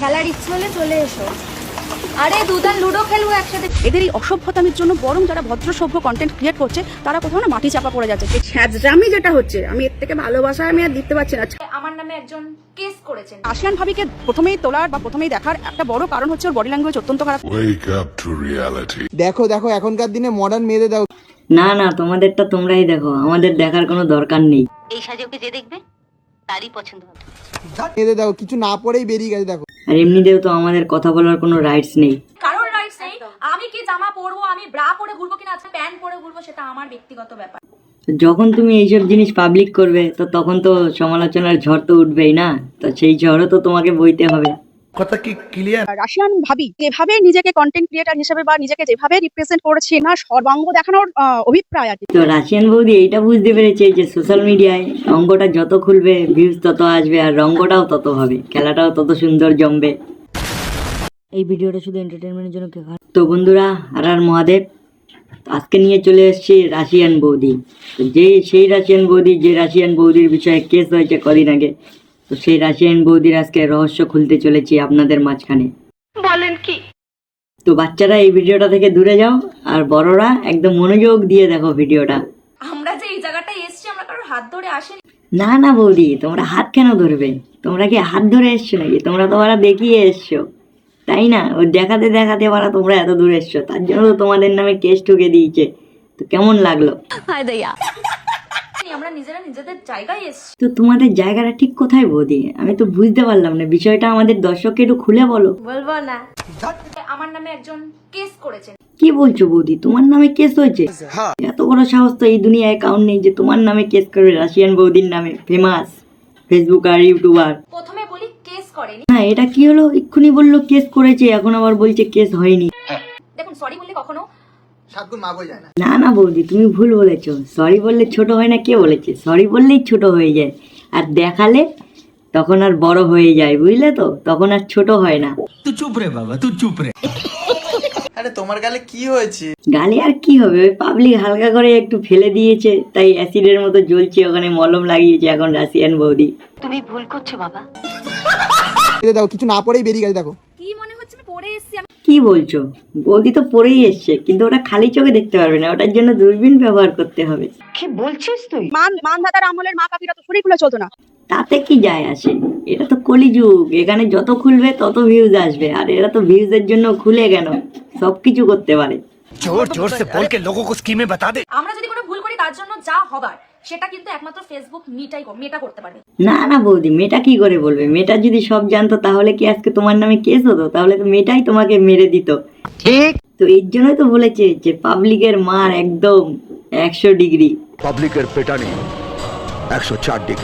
খেলার ইচ্ছে হলে চলে এসো। আরে দুদান লুডো খেলব একসাথে। এদের এই অসভ্যতামির জন্য বরং যারা ভদ্র সভ্য কন্টেন্ট ক্রিয়েট করছে তারা কোথাও না মাটি চাপা পড়ে যাচ্ছে। ছ্যাঁচড়ামি যেটা হচ্ছে আমি এর থেকে ভালোবাসা আমি আর দিতে পারছি না। আমার নামে একজন কেস করেছেন। আসিয়ান ভাবিকে প্রথমেই তোলার বা প্রথমেই দেখার একটা বড় কারণ হচ্ছে ওর বডি ল্যাঙ্গুয়েজ অত্যন্ত খারাপ। Wake up to reality. দেখো দেখো এখনকার দিনে মডার্ন মেয়েদের দেখো না না তোমাদেরটা তোমরাই দেখো আমাদের দেখার কোনো দরকার নেই। এই সাজে ওকে যে দেখবে? তারই পছন্দ হবে। দেখো কিছু না পরেই বেরিয়ে গেছে দেখো। আর এমনিতেও তো আমাদের কথা বলার কোনো রাইটস নেই। কারোর রাইটস নেই। আমি কি জামা পরবো আমি ব্রা পরে ঘুরবো কিনা আচ্ছা প্যান্ট পরে ঘুরবো সেটা আমার ব্যক্তিগত ব্যাপার। যখন তুমি এইসব জিনিস পাবলিক করবে তো তখন তো সমালোচনার ঝড় তো উঠবেই না? তো সেই ঝড়ও তো তোমাকে বইতে হবে। রাশিয়ান ভাবি যেভাবে নিজেকে কন্টেন্ট ক্রিয়েটার হিসেবে বা নিজেকে যেভাবে রিপ্রেজেন্ট করেছে না সর্বাঙ্গ দেখানোর অভিপ্রায় আর তো রাশিয়ান বৌদি এইটা বুঝতে পেরেছে যে সোশ্যাল মিডিয়ায় রঙ্গটা যত খুলবে ভিউজ তত আসবে আর রঙ্গটাও তত হবে খেলাটাও তত সুন্দর জমবে। এই ভিডিওটা শুধু এন্টারটেনমেন্টের জন্য তো বন্ধুরা আর আর মহাদেব আজকে নিয়ে চলে এসেছি রাশিয়ান বৌদি। যে সেই রাশিয়ান বৌদি যে রাশিয়ান বৌদির বিষয়ে কেস হয়েছে কদিন আগে তো সেই রাশিয়ান বৌদির আজকে রহস্য খুলতে চলেছি আপনাদের মাঝখানে। বলেন কি? তো বাচ্চারা এই ভিডিওটা থেকে দূরে যাও আর বড়রা একদম মনোযোগ দিয়ে দেখো ভিডিওটা। আমরা যে এই জায়গাটায় এসছি আমরা কারোর হাত ধরে আসিনি। না না বৌদি তোমরা হাত কেন ধরবে? তোমরা কি হাত ধরে এসছো নাকি? তোমরা তো ওরা দেখিয়ে এসছো। তাই না? ও দেখাতে দেখাতে ওরা তোমরা এত দূরে এসছো তার জন্য তো তোমাদের নামে কেস ঠুকে দিয়েছে। তো কেমন লাগল? আমরা নিজেরা নিজেদের জায়গায় এসছি। তো তোমাদের জায়গাটা ঠিক কোথায় বৌদি? আমি তো বুঝতে পারলাম না। বিষয়টা আমাদের দর্শককে একটু খুলে বলো। বলব না। আমার নামে একজন কেস করেছেন। কি বলছো বৌদি? তোমার নামে কেস হয়েছে? এত বড় সাহস তো এই দুনিয়ায় অ্যাকাউন্ট নেই যে তোমার নামে কেস করবে। রাশিয়ান বৌদির নামে ফেমাস ফেসবুক আর ইউটিউবার। প্রথমে বলি কেস করেনি। না এটা কি হলো? এক্ষুনি বলল কেস করেছে। এখন আবার বলছে কেস হয়নি। দেখুন সরি বললে কখনো সাতগুণ মাগো যায় না। না না বৌদি তুমি ভুল বলেছ। সরি বললে ছোট হয় না কে বলেছে? সরি বললেই ছোট হয়ে যায়। আর দেখালে তখন আর বড় হয়ে যায় বুঝলে তো? তখন আর ছোট হয় না। আরে তোমার গালে কি হয়েছে? গালে আর কি হবে? ওই পাবলিক হালকা করে একটু ফেলে দিয়েছে তাই অ্যাসিডের মতো জ্বলছে ওখানে মলম লাগিয়েছে এখন রাশিয়ান বৌদি। তুমি ভুল করছ বাবা। দেখো কিছু না পরেই বেরিয়ে গেছে দেখো। কি মনে হচ্ছে? আমি পড়ে এসছি কি বলছো? বৌদি তো পরেই এসছে কিন্তু ওটা খালি চোখে দেখতে পারবে না ওটার জন্য দূরবীন ব্যবহার করতে হবে। কি বলছিস তুই? মান মানধাতার আমলের মা কাকিরা তো শরীর খুলে চলতো না। তাতে কি যায় আসে? এটা তো কলিযুগ এখানে যত খুলবে তত ভিউজ আসবে আর এরা তো ভিউজের জন্য খুলে কেন? সবকিছু করতে পারে। জোর জোর সে বলকে লোকোকো স্কিমে বাতা দে। আমরা যদি কোনো ভুল করি তার জন্য যা হবার। সেটা কিন্তু একমাত্র ফেসবুক মিটাই মেটা করতে পারবে না না বৌদি মেটা কি করে বলবে? মেটা যদি সব জানতো তাহলে কি আজকে তোমার নামে কেস হতো? তাহলে তো মেটাই তোমাকে মেরে দিত। ঠিক। তো এর জন্যই তো বলেছে যে পাবলিকের মার একদম একশো ডিগ্রি। পাবলিকের পেটানি একশো চার ডিগ্রি।